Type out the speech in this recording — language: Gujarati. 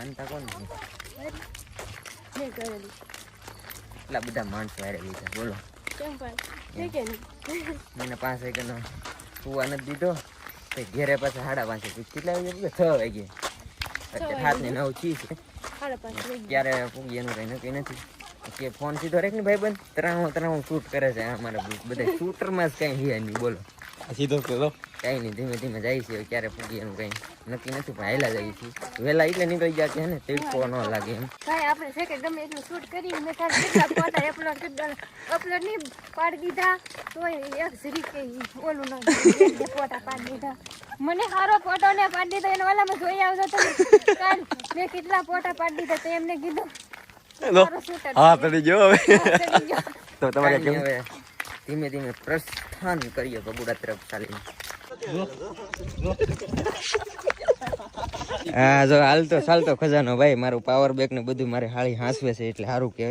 માનતા કોણ એટલા બધા માણસો હારે લીધા બોલો. મને પાંચ વાગ્યાનો સુવા નથી દીધો. તે ઘેરે પાછા સાડા પાંચે કેટલા વાગે? છ વાગે સાત ને નવ ચી છે. ક્યારે પૂગી એનું કઈ નક્કી નથી. કે ફોન સીધો રેક ને ભાઈ બંધ ત્રણ ત્રણ શૂટ કરે છે અમારા બધા શૂટરમાં જ કઈ હિયા નહીં. બોલો. સીધો કરો કઈ નહીં ધીમે ધીમે જાય છે ક્યારે પૂગી એનું કઈ નક્કી નથી પણ હેલા જાય છે. વહેલા એટલે નીકળી ગયા છે ને? તીડકો ન લાગે એમ. ભાઈ આપણે છે કે ગમે એટલું શૂટ કરી મેં તાર કેટલા ફોટા અપલોડ કરી અપલોડ નહીં પાડી દીધા તોય એક જરી કે ઓલું ન ફોટા પાડી દીધા. મને સારો ફોટો ને પાડી દીધો એના વાલામાં જોઈ આવજો તો કાલ મેં કેટલા ફોટા પાડી દીધા તો એમને કીધું. હા તડી જો હવે. તો તમારે કેમ? ધીમે ધીમે પ્રસ્થાન કરીએ બગુડા તરફ ચાલી હા, જો હાલતો ચાલતો ખજાનો ભાઈ, મારું પાવર બેક ને બધું મારે હાળી હાંસવે છે એટલે સારું કહેવાય.